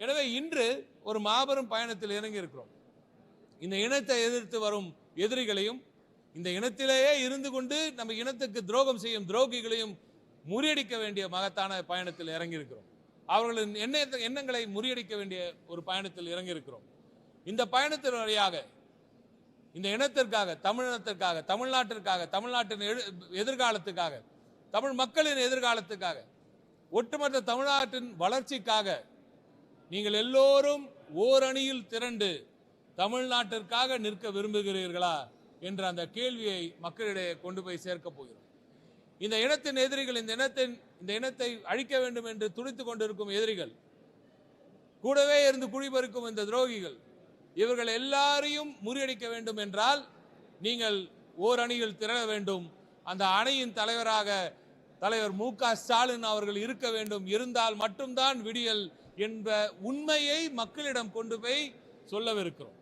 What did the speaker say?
எனவே இன்று ஒரு மாபெரும் பயணத்தில் இறங்கி இருக்கிறோம் இந்த இனத்தை எதிர்த்து வரும் எதிரிகளையும் இந்த இனத்திலேயே இருந்து கொண்டு நம்ம இனத்துக்கு துரோகம் செய்யும் துரோகிகளையும் முறியடிக்க வேண்டிய மகத்தான பயணத்தில் இறங்கியிருக்கிறோம். அவர்களின் எண்ண எண்ணங்களை முறியடிக்க வேண்டிய ஒரு பயணத்தில் இறங்கியிருக்கிறோம். இந்த பயணத்தின் வழியாக இந்த இனத்திற்காக தமிழினத்திற்காக தமிழ்நாட்டிற்காக தமிழ்நாட்டின் எதிர்காலத்துக்காக தமிழ் மக்களின் எதிர்காலத்துக்காக ஒட்டுமொத்த தமிழ்நாட்டின் வளர்ச்சிக்காக நீங்கள் எல்லோரும் ஓரணியில் திரண்டு தமிழ்நாட்டிற்காக நிற்க விரும்புகிறீர்களா என்ற அந்த கேள்வியை மக்களிடையே கொண்டு போய் சேர்க்க போகிறோம். இந்த இனத்தின் எதிரிகள் இந்த இனத்தின் இந்த இனத்தை அழிக்க வேண்டும் என்று துணித்துக் கொண்டிருக்கும் எதிரிகள் கூடவே இருந்து குடிபெருக்கும் இந்த துரோகிகள் இவர்கள் எல்லாரையும் முறியடிக்க வேண்டும் என்றால் நீங்கள் ஓர் அணியில் திரள வேண்டும். அந்த அணையின் தலைவராக தலைவர் மு க ஸ்டாலின் அவர்கள் இருக்க வேண்டும். இருந்தால் மட்டும்தான் விடியல் என்ற உண்மையை மக்களிடம் கொண்டு போய் சொல்லவிருக்கிறோம்.